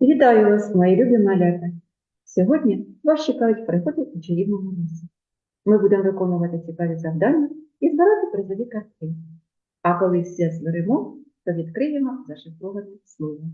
Вітаю вас, мої любі малята. Сьогодні вас чекають приходи у чарівному лісі. Ми будемо виконувати цікаві завдання і збирати призові картки. А коли все зберемо, то відкриємо зашифроване слово.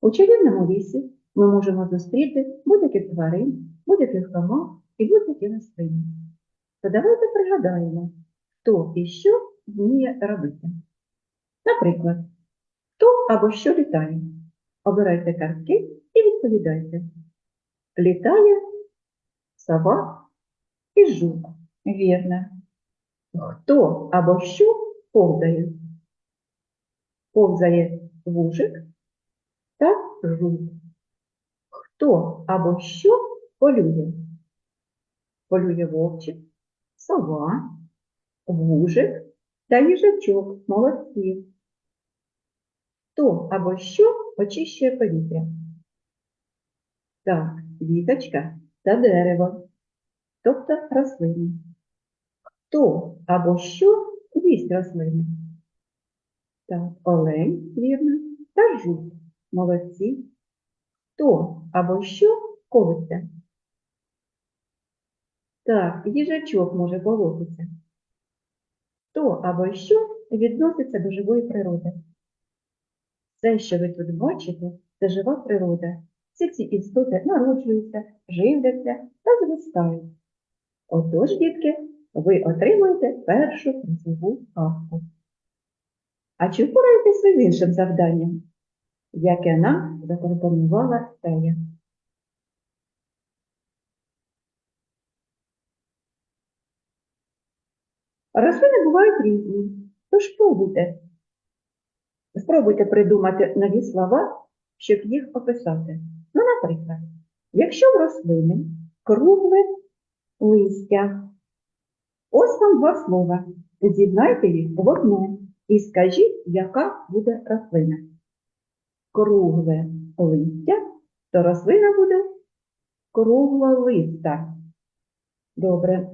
У чарівному лісі ми можемо зустріти будь-яких тварин, будь-яких комах і будь-які рослини. То давайте пригадаємо, хто і що вміє робити. Наприклад, хто або що літає? Обирайте картки і відповідайте. Літає сова і жук. Вірно. Хто або що повзає? Повзає вужик та жук. Хто або що полює? Полює вовчик, сова, вужик та їжачок. Молодці. Хто або що очищує повітря? Так, віточка та дерево, тобто рослини. Хто або що їсть рослини? Так, олень, вірно, та жук. Молодці. Хто або що колиться? Так, їжачок може колотися. Хто або що відноситься до живої природи? Все, що ви тут бачите, це жива природа. Всі ці істоти народжуються, живляться та зростають. Отож, дітки, ви отримуєте першу призову картку. А чи впораєтесь ви з іншим завданням, яке нам запропонувала Тея? Рослини бувають різні, тож пробуйте. Спробуйте придумати нові слова, щоб їх описати. Ну, наприклад, якщо в рослини кругле листя, ось вам два слова. З'єднайте їх в одне і скажіть, яка буде рослина. Кругле листя, то рослина буде круглолиста. Добре.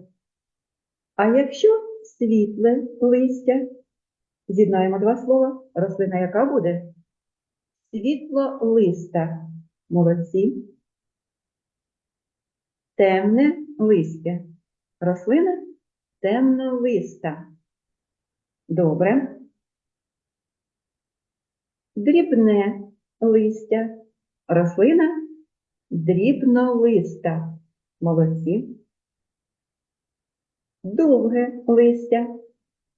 А якщо світле листя, З'єднаємо два слова. Рослина яка буде? Світлолиста. Молодці. Темне листя. Рослина темнолиста. Добре. Дрібне листя. Рослина дрібнолиста. Молодці. Довге листя.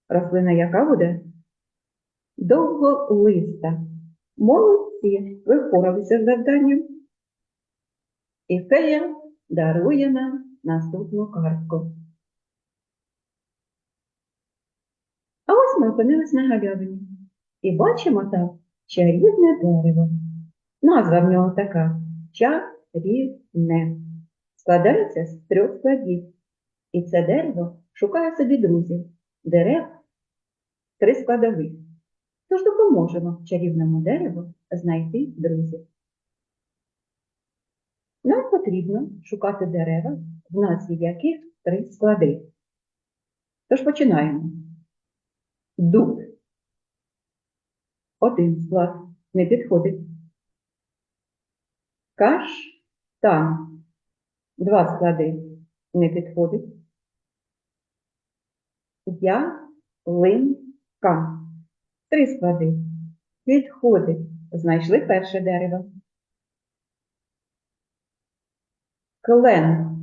Рослина яка буде? Довголиста. Молодці, ви впоралися з завданням. І фея дарує нам наступну картку. А ось ми опинились на галявині і бачимо там чарівне дерево. Назва в нього така чарівне. Складається з трьох складів. І це дерево шукає собі друзів. Дерев три складових. Тож допоможемо чарівному дереву знайти друзів. Нам потрібно шукати дерева, в назві яких три склади. Тож починаємо. Дуб. Один склад не підходить. Каштан. Два склади не підходить. Ялинка. Три склади. Підходить. Знайшли перше дерево. Клен.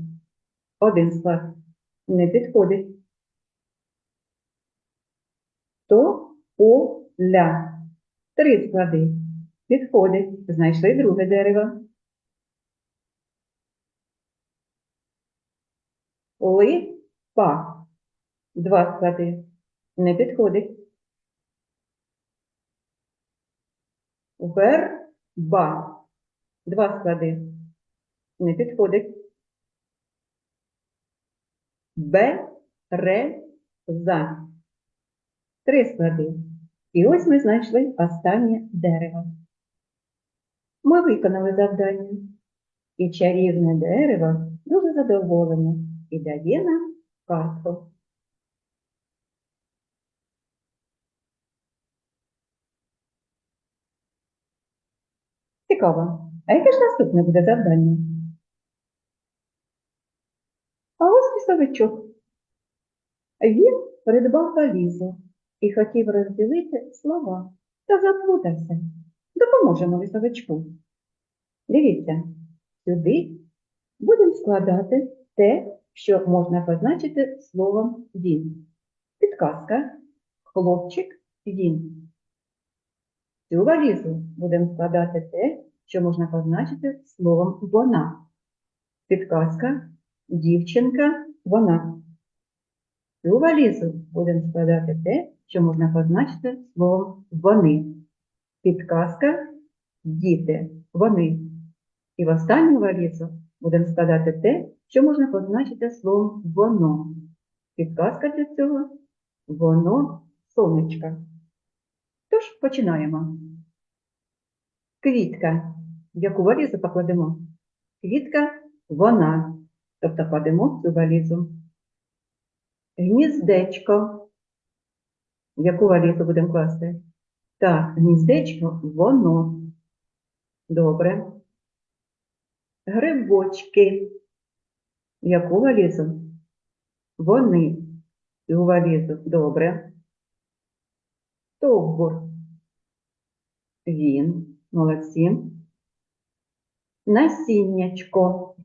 Один склад. Не підходить. Тополя. Три склади. Підходить. Знайшли друге дерево. Липа. Два склади. Не підходить. Верба. Два склади. Не підходить. Береза. Три склади. І ось ми знайшли останнє дерево. Ми виконали завдання. І чарівне дерево дуже задоволене і дає нам картку. Цікаво. А яке ж наступне буде завдання? А ось лісовичок. Він придбав валізу і хотів розділити слова та заплутався. Допоможемо лісовичку. Дивіться, сюди будемо складати те, що можна позначити словом він. Підказка хлопчик він. Цю валізу будемо складати те, що можна позначити словом вона. Підказка дівчинка вона. Цю валізу будемо складати те, що можна позначити словом вони. Підказка діти вони. І в останню валізу будемо складати те, що можна позначити словом воно. Підказка для цього воно сонечка. Тож починаємо. Квітка. Яку валізу покладемо? Квітка вона. Тобто кладемо цю валізу. Гніздечко. Яку валізу будемо класти? Так, гніздечко воно. Добре. Грибочки. Яку валізу? Вони. Цю валізу. Добре. Стовбур. Він. Молодці. Насіннячко.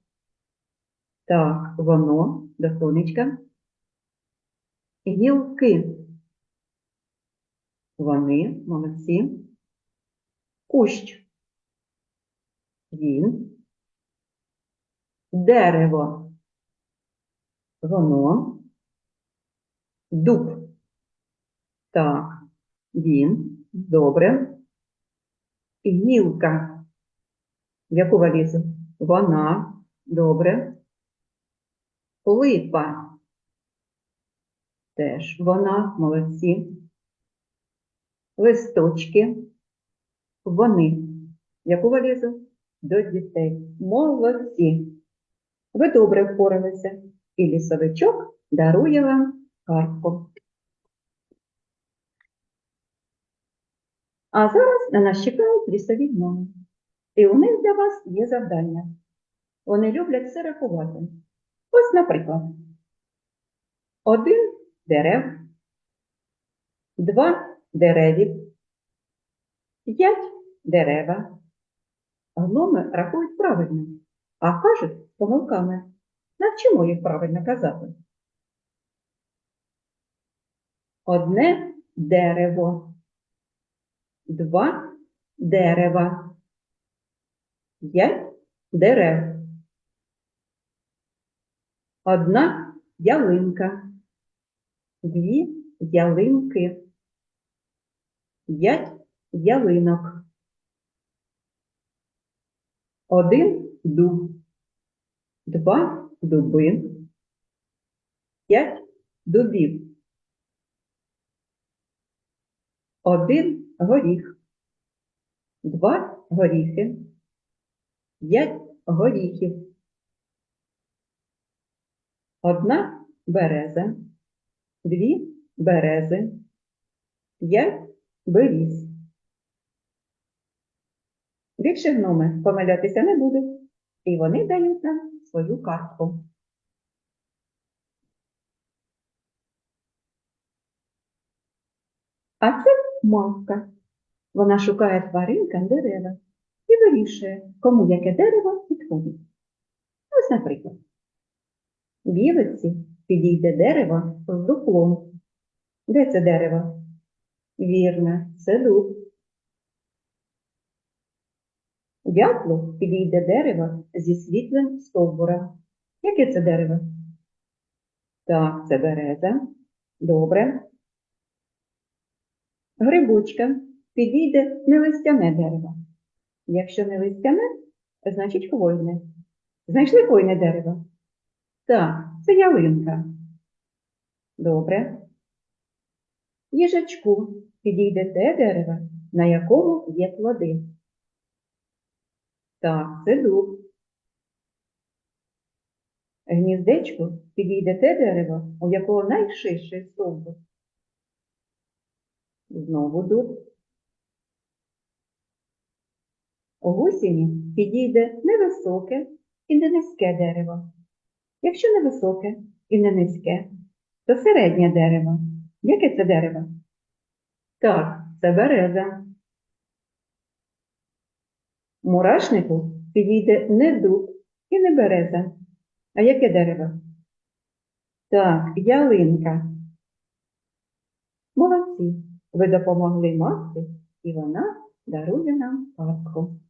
Так, воно до сонечка. Гілки. Вони, молодці. Кущ. Він. Дерево. Воно. Дуб. Так, він. Добре. Гілка. Яку валізу? Вона. Добре. Липа. Теж вона, молодці. Листочки. Вони. Яку валізу? До дітей. Молодці. Ви добре впоралися. І лісовичок дарує вам картку. А зараз на нас чекають лісові гноми. І у них для вас є завдання. Вони люблять все рахувати. Ось, наприклад, один дерев, два деревів, п'ять дерева. Гноми рахують правильно, а кажуть помилками. Навчимо їх правильно казати. Одне дерево, два дерева, п'ять дерев. Одна ялинка, дві ялинки, п'ять ялинок, один дуб, два дуби, п'ять дубів, один горіх, два горіхи, п'ять горіхів. Одна береза, дві берези, п'ять беріз. Більше гноми помилятися не будуть, і вони дають нам свою картку. А це мавка. Вона шукає тваринкам дерева і вирішує, кому яке дерево підходить. Ось, наприклад. Білиці підійде дерево з дуплом. Де це дерево? Вірно, це дуб. Дятлу підійде дерево зі світлим стовбуром. Яке це дерево? Так, це береза. Добре. Грибочка підійде не листяне дерево. Якщо не листяне, значить хвойне. Знайшли хвойне дерево? Так, це ялинка. Добре. Їжачку підійде те дерево, на якому є плоди. Так, це дуб. Гніздечку підійде те дерево, у якого найширший стовбур. Знову дуб. Гусіні підійде невисоке і не низьке дерево. Якщо невисоке і не низьке, то середнє дерево. Яке це дерево? Так, це береза. Мурашнику підійде не дуб і не береза. А яке дерево? Так, ялинка. Молодці, ви допомогли матці, і вона дарує нам казку.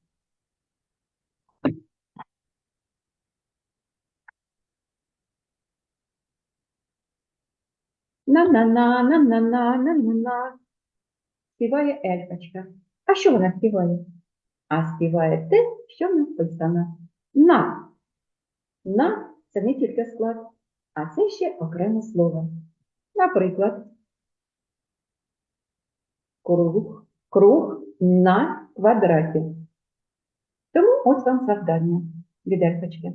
На-на-на, на-на-на, на-на-на. Співає ельфочка. А що вона співає? А співає те, що написано. На. На це не тільки склад, а це ще окреме слово. Наприклад, круг, круг на квадраті. Тому ось вам завдання від ельфочки.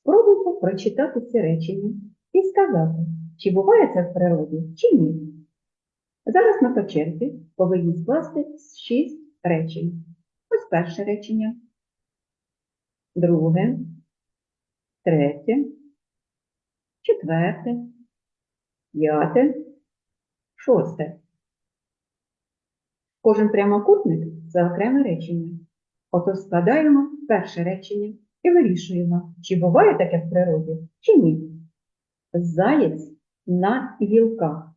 Спробуйте прочитати ці речення і сказати, чи буває це в природі, чи ні. Зараз ми по черзі повинні скласти шість речень. Ось перше речення, друге, третє, четверте, п'яте, шосте. Кожен прямокутник це окреме речення. Отож складаємо перше речення і вирішуємо, чи буває таке в природі, чи ні. Заєць на гілках.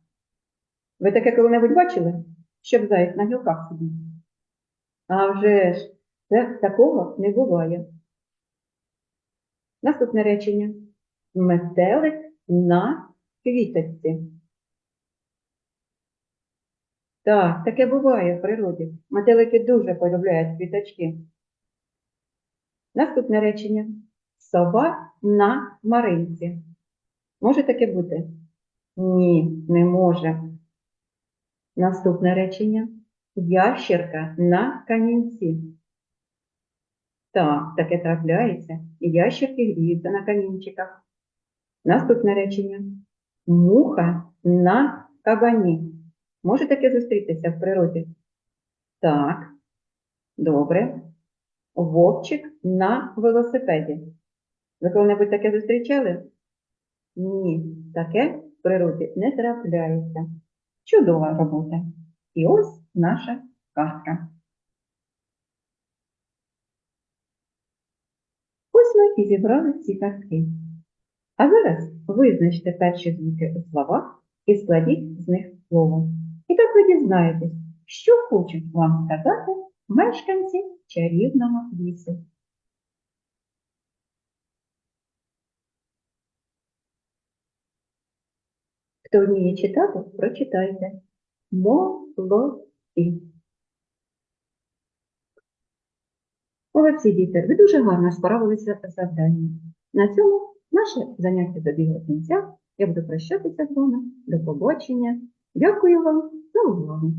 Ви таке коли-небудь бачили, щоб заєць на гілках сидів? А вже ж, це такого не буває. Наступне речення. Метелик на квіточці. Так, таке буває в природі. Метелики дуже полюбляють квіточки. Наступне речення. Сова на маринці. Може таке бути? Ні, не може. Наступне речення. Ящерка на камінці. Так, таке трапляється. Ящерки гріються на камінчиках. Наступне речення. Муха на кабані. Може таке зустрітися в природі? Так, добре. Вовчик на велосипеді. Ви коли-небудь таке зустрічали? Ні, таке природі не трапляється. Чудова робота. І ось наша казка. Ось ми і зібрали ці казки. А зараз визначте перші звуки у словах і складіть з них слово. І так ви дізнаєтесь, що хочуть вам сказати мешканці чарівного лісу. Хто вміє читати, прочитайте. Молодці. Молодці, діти, ви дуже гарно справилися з завданням. На цьому наше заняття добігло кінця. Я буду прощатися з вами. До побачення. Дякую вам за увагу.